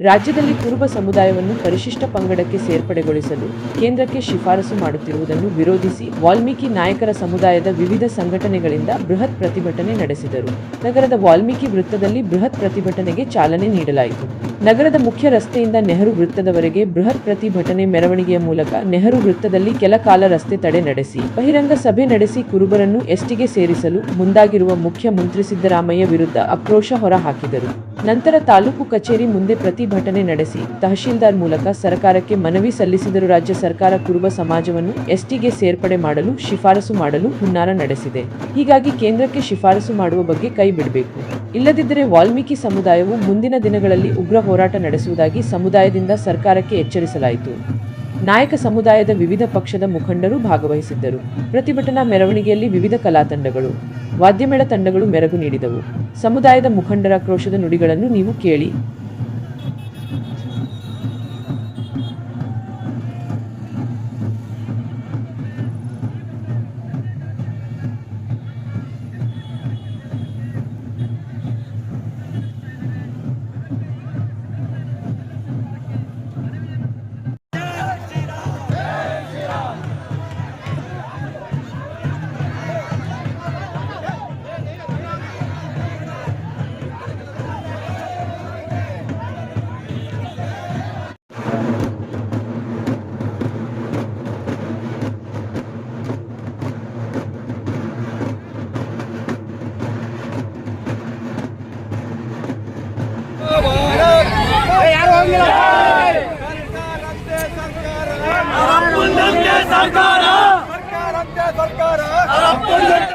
ರಾಜ್ಯದಲ್ಲಿ ಕುರುಬ ಸಮುದಾಯವನ್ನು ಪರಿಶಿಷ್ಟ ಪಂಗಡಕ್ಕೆ ಸೇರ್ಪಡೆಗೊಳಿಸಲು ಕೇಂದ್ರಕ್ಕೆ ಶಿಫಾರಸು ಮಾಡುತ್ತಿರುವುದನ್ನು ವಿರೋಧಿಸಿ ವಾಲ್ಮೀಕಿ ನಾಯಕರ ಸಮುದಾಯದ ವಿವಿಧ ಸಂಘಟನೆಗಳಿಂದ ಬೃಹತ್ ಪ್ರತಿಭಟನೆ ನಡೆಸಿದರು. ನಗರದ ವಾಲ್ಮೀಕಿ ವೃತ್ತದಲ್ಲಿ ಬೃಹತ್ ಪ್ರತಿಭಟನೆಗೆ ಚಾಲನೆ ನೀಡಲಾಯಿತು. ನಗರದ ಮುಖ್ಯ ರಸ್ತೆಯಿಂದ ನೆಹರು ವೃತ್ತದವರೆಗೆ ಬೃಹತ್ ಪ್ರತಿಭಟನೆ ಮೆರವಣಿಗೆಯ ಮೂಲಕ ನೆಹರು ವೃತ್ತದಲ್ಲಿ ಕೆಲ ಕಾಲ ರಸ್ತೆ ತಡೆ ನಡೆಸಿ, ಬಹಿರಂಗ ಸಭೆ ನಡೆಸಿ ಕುರುಬರನ್ನು ಎಸ್ಟಿಗೆ ಸೇರಿಸಲು ಮುಂದಾಗಿರುವ ಮುಖ್ಯಮಂತ್ರಿ ಸಿದ್ದರಾಮಯ್ಯ ವಿರುದ್ಧ ಆಕ್ರೋಶ ಹೊರಹಾಕಿದರು. ನಂತರ ತಾಲೂಕು ಕಚೇರಿ ಮುಂದೆ ಪ್ರತಿಭಟನೆ ನಡೆಸಿ, ತಹಶೀಲ್ದಾರ್ ಮೂಲಕ ಸರ್ಕಾರಕ್ಕೆ ಮನವಿ ಸಲ್ಲಿಸಿದರು ರಾಜ್ಯ ಸರ್ಕಾರ ಕುರುಬ ಸಮಾಜವನ್ನು ಎಸ್ಟಿಗೆ ಸೇರ್ಪಡೆ ಮಾಡಲು ಶಿಫಾರಸು ಮಾಡಲು ಹುನ್ನಾರ ನಡೆಸಿದೆ. ಹೀಗಾಗಿ ಕೇಂದ್ರಕ್ಕೆ ಶಿಫಾರಸು ಮಾಡುವ ಬಗ್ಗೆ ಕೈ ಬಿಡಬೇಕು. ಇಲ್ಲದಿದ್ದರೆ ವಾಲ್ಮೀಕಿ ಸಮುದಾಯವು ಮುಂದಿನ ದಿನಗಳಲ್ಲಿ ಉಗ್ರ ಹೋರಾಟ ನಡೆಸುವುದಾಗಿ ಸಮುದಾಯದಿಂದ ಸರ್ಕಾರಕ್ಕೆ ಎಚ್ಚರಿಸಲಾಯಿತು. ನಾಯಕ ಸಮುದಾಯದ ವಿವಿಧ ಪಕ್ಷದ ಮುಖಂಡರು ಭಾಗವಹಿಸಿದ್ದರು. ಪ್ರತಿಭಟನಾ ಮೆರವಣಿಗೆಯಲ್ಲಿ ವಿವಿಧ ಕಲಾ ತಂಡಗಳು ವಾದ್ಯಮೇಳ ತಂಡಗಳು ಮೆರಗು ನೀಡಿದವು. ಸಮುದಾಯದ ಮುಖಂಡರ ಆಕ್ರೋಶದ ನುಡಿಗಳನ್ನು ನೀವು ಕೇಳಿ. ಸರ್ಕಾರ